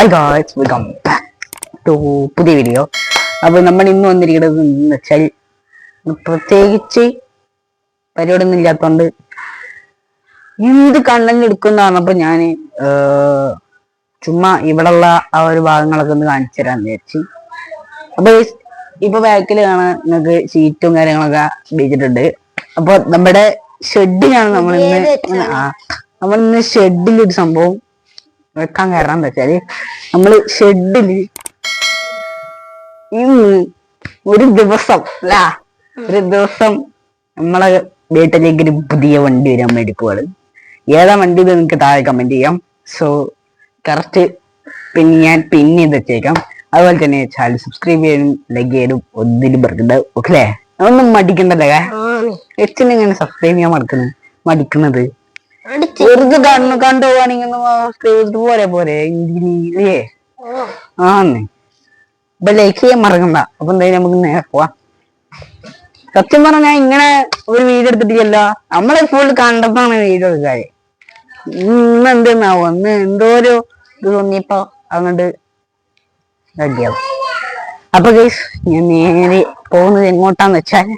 Hi guys welcome back to പുതിയ video അപ്പോൾ നമ്മൾ ഇന്ന് വന്നിരിക്കുന്നത് എന്ന് വെച്ചാൽ പ്രത്യേകിച്ച് പരിപാടിയൊന്നും ഇല്ലാത്തതുകൊണ്ട് എന്ത് കണ്ടന്റ് എടുക്കുന്ന പറഞ്ഞപ്പോൾ ഞാൻ ചുമ്മാ ഇവിടെയുള്ള ആ ഒരു ഭാഗങ്ങളൊക്കെ ഒന്ന് കാണിച്ചു തരാമെന്ന് വിചാരിച്ചു. അപ്പൊ guys, ഇപ്പൊ ബാക്കിൽ കാണാൻ നിങ്ങൾക്ക് സീറ്റും കാര്യങ്ങളൊക്കെ ഉപയോഗിച്ചിട്ടുണ്ട് അപ്പൊ നമ്മുടെ ഷെഡിലാണ് നമ്മൾ ഇന്ന് നമ്മൾ ഇന്ന് ഷെഡിൽ ഒരു സംഭവം വെക്കാൻ കാരണം എന്താ വെച്ചാൽ നമ്മൾ ഷെഡിൽ ഇന്ന് ഒരു ദിവസം അല്ല ഒരു ദിവസം നമ്മളെ വീട്ടിലേക്ക് ഒരു പുതിയ വണ്ടി വരാൻ വേണ്ടി പോവാണ് ഏതാ വണ്ടി ഇത് നിങ്ങൾക്ക് താഴെ കമന്റ് ചെയ്യാം. സോ കറക്റ്റ് പിന്നെ ഞാൻ പിൻ ചെയ്ത് വെച്ചേക്കാം അതുപോലെ തന്നെ ചാനൽ സബ്സ്ക്രൈബ് ചെയ്യാനും ലൈക്ക് ചെയ്യാനും ഒന്നിനും മറക്കണ്ട. ഓക്കെ ഒന്നും മടിക്കണ്ടല്ലേ? എച്ചിനെങ്ങനെ സബ്സ്ക്രൈബ് ചെയ്യാൻ മറക്കുന്നത് മടിക്കുന്നത് വെറുതെ കണ്ണു കണ്ടു പോവാണെങ്കിൽ പോരെ പോരെ. ഇല്ലേ ആന്ന്. ഇപ്പൊ ലൈക്ക് ചെയ്യാൻ മറക്കണ്ട. അപ്പൊ എന്തായാലും നമുക്ക് നേരെ പോവാം. സത്യം പറഞ്ഞാൽ ഇങ്ങനെ ഒരു വീഡിയോ എടുത്തിട്ടില്ല നമ്മളെ ഫുൾ കണ്ടപ്പാണ് വീഡിയോ എടുക്കാറ്. ഇന്ന് എന്തെന്നാവോ? ഇന്ന് എന്തോ ഒരു ഇത് തോന്നിയപ്പോ അങ്ങോട്ട് റെഡിയാവും അപ്പൊ ഗൈസ് ഞാൻ നേരെ പോകുന്നത് എങ്ങോട്ടാന്ന് വെച്ചാൽ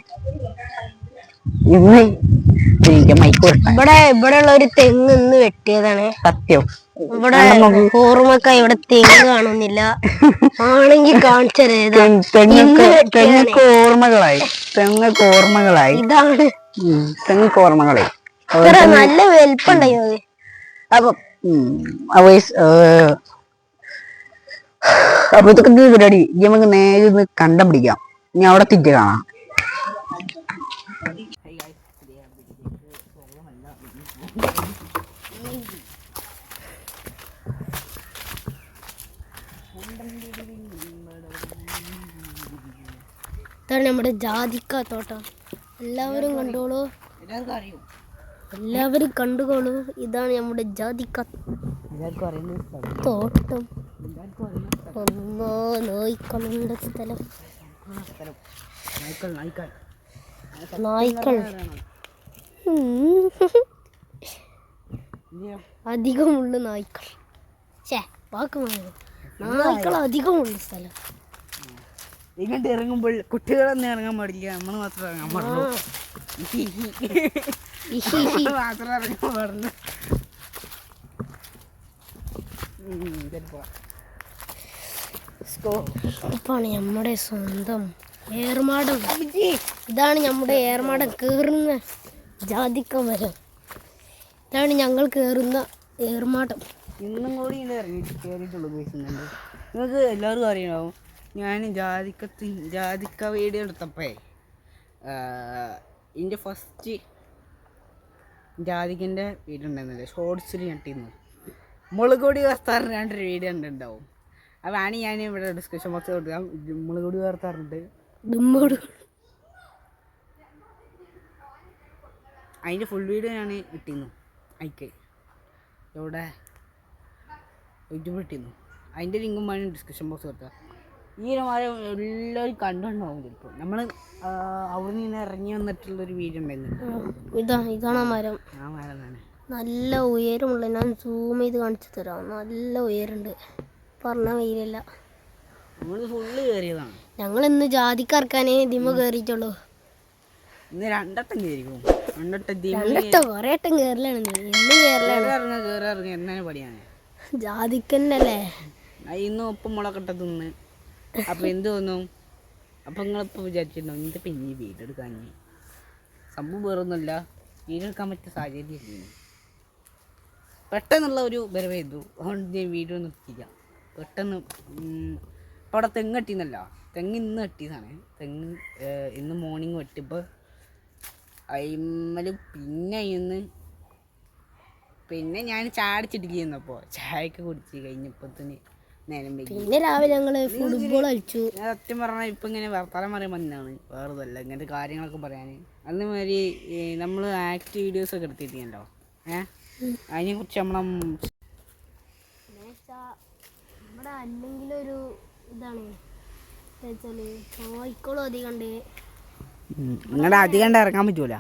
ഇന്ന് മൈക്ക് ഇവിടെ ഇവിടെ ഉള്ള ഒരു തെങ്ങ് ഇന്ന് വെട്ടിയതാണ്. സത്യം. ഇവിടെ ഓർമ്മക്ക ഇവിടെ തെങ്ങ് കാണുന്നില്ല. ആണെങ്കിൽ കാണിച്ചത് തെങ്ങൊക്കെ ഓർമ്മകളായി. തെങ്ങക്ക് ഓർമ്മകളായി. ഇതാണ്. തെങ്ങക്ക് ഓർമ്മകളെ ഓർമ്മകളായി നല്ല വലിപ്പുണ്ടായോ അപ്പൊ അപ്പൊ ഇതൊക്കെ പരിപാടി നമുക്ക് നേരെ കണ്ടം കണ്ടുപിടിക്കാം. ഇനി അവിടെ തിരിച്ചു കാണാം. ഇതാണ് നമ്മുടെ ജാതിക്ക തോട്ടം. എല്ലാവരും കണ്ടോളൂ. എല്ലാവരും കണ്ടുകൊള്ളൂ ഇതാണ് നമ്മുടെ ജാതിക്ക തോട്ടം. ഒന്നോ നോയിക്കളുടെ സ്ഥലം. നായ്ക്കൾ. അധികമുള്ള നായ്ക്കൾ. ഛേ വാക്ക്. നായ്ക്കൾ അധികമുള്ള സ്ഥലം. ഇങ്ങോട്ട് ഇറങ്ങുമ്പോൾ കുട്ടികളൊന്നും ഇറങ്ങാൻ പാടില്ല. നമ്മൾ മാത്രം ഇറങ്ങാൻ പാടുള്ളൂ. മാത്രം ഇറങ്ങാൻ പാടുള്ളൂ. ഇപ്പാണ് നമ്മുടെ സ്വന്തം ഏർമാടം. ഇതാണ് നമ്മുടെ ഏർമാടം. കേറുന്ന ജാതിക്ക മരം ഇതാണ് ഞങ്ങൾ കേറുന്ന ഏർമാട്ടം ഇന്നും കൂടി ഇത് ഇറങ്ങിയിട്ട് കയറിയിട്ടുള്ളൂ ഉപയോഗിക്കുന്നുണ്ട് നിങ്ങൾക്ക് എല്ലാവർക്കും അറിയണാവും ഞാൻ ജാതിക്കത്ത് ജാതിക്ക വീഡിയോ എടുത്തപ്പോഴേ എന്റെ ഫസ്റ്റ് ജാതിക്കന്റെ വീഡിയോ ഉണ്ടായിരുന്നില്ല? ഷോർട്സിൽ ഞെട്ടിന്ന് മുളക് പൊടി വറുത്താറിന് രണ്ടൊരു വീഡിയോ ഉണ്ടാവും അതാണ് ഞാൻ ഇവിടെ ഡിസ്കഷൻ ബോക്സ് കൊടുക്കാം മുളകൂടി വർത്താറുണ്ട് വറുത്താറുണ്ട്. അതിന്റെ ഫുൾ വീഡിയോ ഞാൻ ഇട്ടിരുന്നു. അയക്ക് എവിടെ? യൂട്യൂബിൽ ഇട്ടിരുന്നു. അതിന്റെ ലിങ്കും വേണം ഡിസ്ക്രിപ്ഷൻ ബോക്സ് കൊടുത്താൽ ഈ ഒരു എല്ലാവരും കണ്ടുണ്ടാവും ചിലപ്പോൾ നമ്മൾ അവിടെ നിന്ന് ഇറങ്ങി വന്നിട്ടുള്ളൊരു വീഡിയോ ഉണ്ടായിരുന്നു. ഇതാ ഇതാണ് ആ മരം. ആ മരം തന്നെ. നല്ല ഉയരമുള്ള ഞാൻ സൂം ചെയ്ത് കാണിച്ചു തരാം. നല്ല ഉയരുണ്ട് പറഞ്ഞ വെയിലല്ല ഞങ്ങൾ ഇന്ന് ജാതിക്കാർക്കാനേ ഇതിമ കയറിയിട്ടുള്ളൂ ഇന്ന് രണ്ടട്ടം കയറിക്കും രണ്ടട്ടം കുറേ കയറലാണ് നീ. ഇന്നും ഇറങ്ങുക കയറി ഇറങ്ങുക എന്നാണ് പടിയാണ് ജാതിക്കന്നല്ലേ? ഇന്ന് ഉപ്പും മുളകിട്ട തിന്ന്. അപ്പോൾ എന്ത് തോന്നും? അപ്പൊ നിങ്ങളിപ്പോ വിചാരിച്ചിട്ടുണ്ടോ ഇന്റെ പിന്നെ വീടെടുക്കാൻ സംഭവം വേറൊന്നുമില്ല. വീടെടുക്കാൻ പറ്റിയ സാഹചര്യം ഇല്ല പെട്ടെന്നുള്ള ഒരു ചെയ്തു അതുകൊണ്ട് ഞാൻ വീഡിയോ നിർത്തിയില്ല പെട്ടെന്ന് ഇപ്പം അവിടെ തെങ്ങ് കെട്ടിന്നല്ല. തെങ്ങ് ഇന്ന് കെട്ടിയതാണ്. തെങ്ങ് ഇന്ന് മോർണിംഗ് വെട്ടിപ്പോൾ അയിമ്മൽ പിന്നെ ഇന്ന് പിന്നെ ഞാൻ ചാടിച്ചിട്ടിരിക്കുന്നപ്പോൾ ചായയൊക്കെ കുടിച്ച് കഴിഞ്ഞപ്പത്തിന് നേരം പിന്നെ രാവിലെ ഞങ്ങൾ ഫുട്ബോൾ കളിച്ചു. ഞാൻ സത്യം പറഞ്ഞാൽ ഇപ്പം ഇങ്ങനെ വർത്തമാനം പറയാൻ വന്നതാണ് വേറൊതല്ല ഇങ്ങനത്തെ കാര്യങ്ങളൊക്കെ പറയാൻ അന്ന് മാതിരി നമ്മൾ ആക്ട് വീഡിയോസ് ഒക്കെ എടുത്തിട്ടുണ്ടോ ഏഹ് അതിനെ കുറിച്ച് നമ്മളെ ഇവിടെ അല്ലെങ്കിലൊരു ഇതാണ് വെച്ചാൽ നായ്ക്കളും അധികം ഉണ്ട്. നിങ്ങളുടെ അധികം ഇറങ്ങാൻ പറ്റൂല.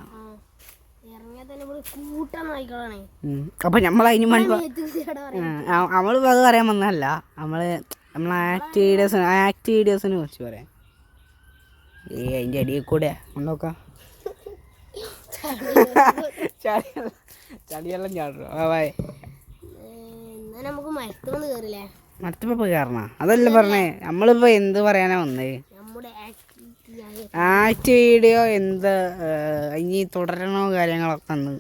അപ്പൊ നമ്മൾ അതിന് കയറാൻ നമ്മൾ അത് പറയാൻ വന്നതല്ല. നമ്മൾ നമ്മളെ ആക്ട് വീഡിയോസ് ആക്ട് വീഡിയോസിനെ കുറിച്ച് പറയാം. ഏ അതിന്റെ അടിയിൽ കൂടെ. നോക്കാം. ചളിയെല്ലാം ചാടും നമുക്ക് കയറില്ലേ കയറണ അതല്ല പറഞ്ഞേ. നമ്മളിപ്പോ എന്ത് പറയാനാ വന്നത് ആയ ആക്ട് വീഡിയോ എന്ത് ഇനി തുടരണോ കാര്യങ്ങളൊക്കെ ഒന്ന്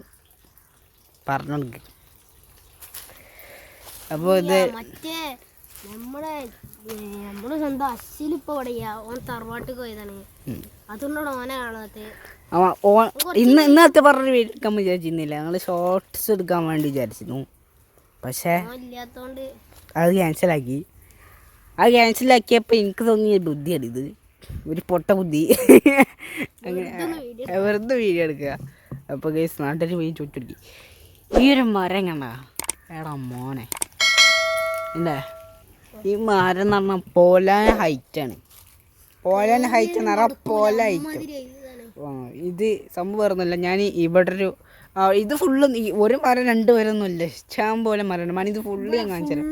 പറഞ്ഞു കൊടുക്ക് അപ്പോൾ ഇത് മറ്റേ നമ്മുടെ നമ്മുടെ സ്വന്തം അശ്വിലിപ്പോ ഇവിടെയാ. ഓൻ തറവാട്ടിൽ പോയതാണ്. അതുകൊണ്ടാണ് ഓനെ കാണാത്തത്. ഇന്ന് ഇന്നത്തെ പറഞ്ഞു എടുക്കാൻ വിചാരിച്ചിരുന്നില്ല. ഞങ്ങൾ ഷോർട്സ് എടുക്കാൻ വേണ്ടി വിചാരിച്ചിരുന്നു. പക്ഷേ അത് ക്യാൻസലാക്കി അത് ക്യാൻസലാക്കിയപ്പോൾ എനിക്ക് തോന്നിയ ബുദ്ധിയാണ് ഇത്. ഒരു പൊട്ട ബുദ്ധി. അങ്ങനെ വെറുതെ വീഡിയോ എടുക്കുക. അപ്പോൾ ഗൈസ് നാട്ടിൽ പോയി ചുറ്റുടി. ഈ ഒരു മരം കണ്ട? എടാ മോനെ. എന്താ? ഈ മരം എന്ന് പറഞ്ഞാൽ പോലാൻ ഹൈറ്റാണ് പോലാൻ ഹൈറ്റ് എന്ന് പറഞ്ഞാൽ പോല ഹൈറ്റ് ഇത് സംഭവം വേറൊന്നുമില്ല. ഞാൻ ഇവിടെ ഒരു ഇത് ഫുള്ള് ഒരു മരം രണ്ട് മരമൊന്നും ഇല്ല ഇഷ്ടം പോലെ മരമുണ്ട്. മണി ഇത് ഫുള്ള് ഞാൻ കാണിച്ചു തരാം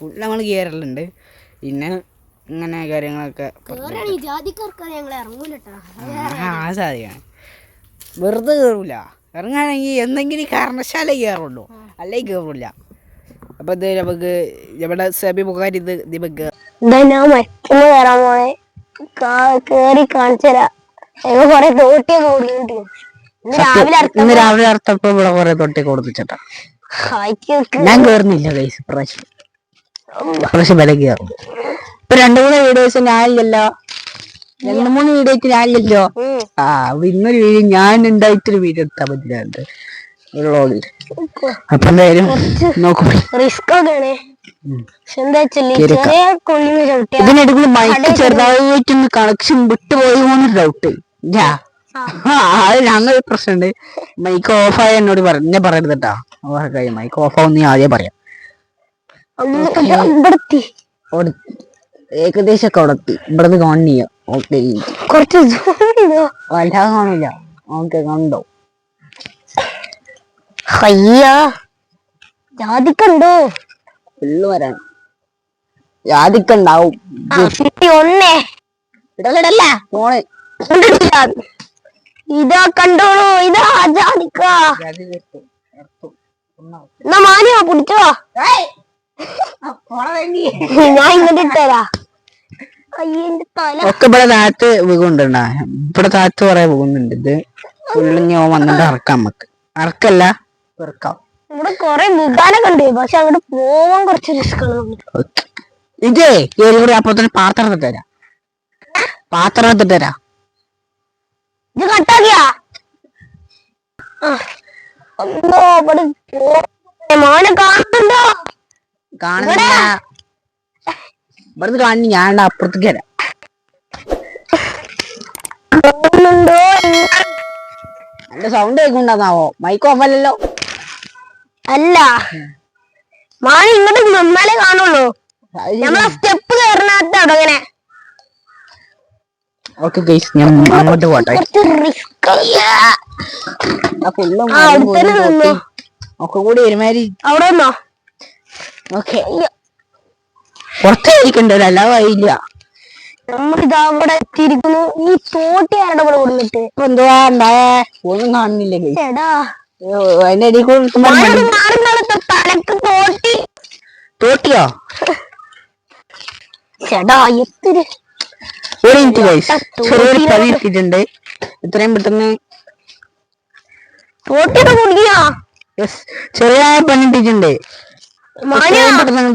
ഫുള്ള് നമ്മൾ കയറലുണ്ട്. പിന്നെ ഇങ്ങനെ കാര്യങ്ങളൊക്കെ ആ സാധിക്കാണ്. വെറുതെ കയറൂല ഇറങ്ങാണെങ്കിൽ എന്തെങ്കിലും കാരണശാല കയറുള്ളൂ അല്ലെങ്കിൽ കയറൂല അപ്പൊ ഇത് നമുക്ക് ഇവിടെ സബി ബുഖാരി ഇത് ദീപക് ഇതാ ഞാൻ മറ്റന്ന് കയറാൻ പോണേ കേറി കാണിച്ചരാ. ഞങ്ങൾ കൊറേ തോട്ടിയൊക്കെ ഓടിയിട്ട് ഇന്ന് രാവിലെ ഇന്ന് രാവിലെ അർത്ഥപ്പോ ഇവിടെ കൊറേ തൊട്ടി കൊടുത്തിട്ടാ ഞാൻ കേറുന്നില്ല കൈസ് പ്രാവശ്യം പ്രാവശ്യം വില കയറും. ഇപ്പൊ രണ്ടു മൂന്ന് വീഡിയോസ് ഞാനില്ലല്ലോ. രണ്ടു മൂന്ന് വീഡിയോ ഞാനില്ലല്ലോ. ആ ഇന്നൊരു വീഡിയോ ഞാൻ ഉണ്ടായിട്ടൊരു വീഡിയോ എടുത്താൽ പറ്റില്ലാണ്ട് വ്ളോഗിൽ അപ്പൊ എന്തായാലും നോക്കൂ. റിസ്ക് ഒക്കെയാണ് മൈക്ക് ചെറുതായിട്ടൊന്ന് കണക്ഷൻ വിട്ടുപോയി പോകുന്ന ഡൗട്ട് ഞാ അത് ഞങ്ങൾ പ്രശ്നമുണ്ട്. മൈക്ക് ഓഫായ എന്നോട് പറഞ്ഞ പറയരുത് കേട്ടാ മൈക്ക് ഓഫ് ആവുന്ന ആദ്യം പറയാം. ഏകദേശം ഒക്കെ അവിടെ എത്തി. ഇവിടുന്ന് കാണില്ല ഓക്കെ കുറച്ച് വല്ലാതെ കാണില്ല ഓക്കെ കണ്ടോ? അയ്യാ. ജാതിക്കണ്ടോ? ഫുള്ള് വരാൻ. ജാതിക്കണ്ടാവും. ഒന്നേ. ഇടലടല്ല ഫോണ് ഇതാ കണ്ടോളൂ ഇതാ ജാതിക്കാ. മാനിയോ പിടിച്ചോ. ഞാൻ ഇങ്ങോട്ട് ഇട്ടതാ. ഒക്കെ ഇവിടെ താഴത്ത് വീകുന്നുണ്ടാ ഇവിടെ താഴത്ത് കുറെ വികുണ്ടുണ്ട് ഇത് ഫുള്ള് ഞാൻ വന്നിട്ട് ഇറക്കാം നമുക്ക്. ഇറക്കല്ല ഇറക്കാം ഇവിടെ കൊറേ വിധാനൊക്കെ ഉണ്ട്. പക്ഷെ അവിടെ പോവാൻ കുറച്ച് ഇതേ കേറി കൂടി അപ്പൊ തന്നെ പാത്രം എടുത്ത് തരാം പാത്രം എടുത്തിട്ട് തരാം ഇത് കട്ടാക്കിയാ ഇവിടെ മോനെ കാണുന്നുണ്ടോ കാണുന്നില്ല. ഇവിടുന്ന് കാണുന്നു. ഞാൻ അപ്പുറത്തേക്ക് വരാം. എന്റെ സൗണ്ട് കേൾക്കുന്നുണ്ടാവോ മൈക്ക് ഓഫ് അല്ലല്ലോ. അല്ല. മാണി ഇങ്ങോട്ട് നിന്നാലേ കാണുള്ളൂ. നമ്മളെ സ്റ്റെപ്പ് കയറിനകത്ത് അങ്ങനെ ഓക്കെ ഗൈസ് ഞാൻ അങ്ങോട്ട് പോട്ടെ. ഒക്കെ കൂടി ഒരുമാതിരി അവിടെ നിന്നോ? ഓക്കെ. പുറത്തായിരിക്കണ്ടല്ലോ അല്ല വഴിയില്ല നമ്മളിതാ അവിടെ എത്തിയിരിക്കുന്നു. ഈ തോട്ടി ആരുടെ ഇവിടെ കൊടുത്തിട്ട് ഇപ്പൊ എന്തുവാ ഉണ്ടായേ? ഒന്നും കാണുന്നില്ല അതിന്റെ ഇടയിൽ കൂടെ തലക്ക് തോട്ടി. തോട്ടിയോ? ചേടാ എത്ര ഒരു മിനിറ്റ് ഗൈസ്. ചെറിയൊരു പതി ഇട്ടിട്ടുണ്ട് ഇത്രയും പെട്ടെന്ന് തോട്ടിയുടെ കുടിക്കാ യെസ് ചെറിയ പണിട്ടിട്ടുണ്ട്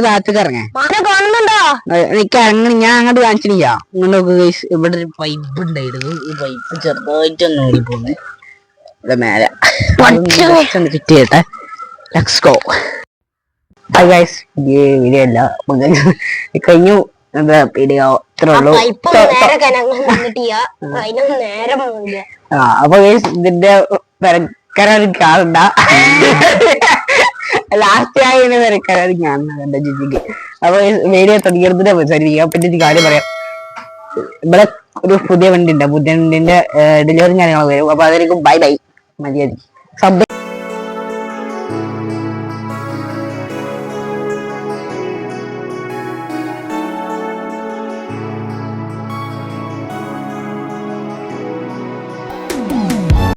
താഴത്തേക്ക് ഇറങ്ങാൻ. എനിക്ക് ഞാൻ അങ്ങോട്ട് കാണിച്ചിട്ടില്ല ഇങ്ങോട്ട് ഇവിടെ ഒരു പൈപ്പ് ഉണ്ടായിരുന്നു. ഈ പൈപ്പ് ചെറുതായിട്ടൊന്ന് ഓടിപ്പോന്ന് ഇവിടെ മേലെ. Let's go hi guys video അല്ല. കഴിഞ്ഞു. എന്താ വീഡിയോ ഇത്രേ ഉള്ളൂ. ആ അപ്പൊ ഇതിന്റെ പെരക്കര കാണണ്ട ലാസ്റ്റ് ആയി വരക്കാരാണ് ഞാൻ എന്റെ ജിജിക്ക്. അപ്പൊ വേറെ തുടങ്ങിയതിനെ സംസാരിക്കാം പറ്റി കാര്യം പറയാം. ഇവിടെ ഒരു പുതിയ വണ്ടി ഉണ്ട് പുതിയ വണ്ടിന്റെ ഡെലിവറി കാര്യങ്ങളൊക്കെ വരും. അപ്പൊ അതായിരിക്കും ബൈ ബൈ മര്യാദ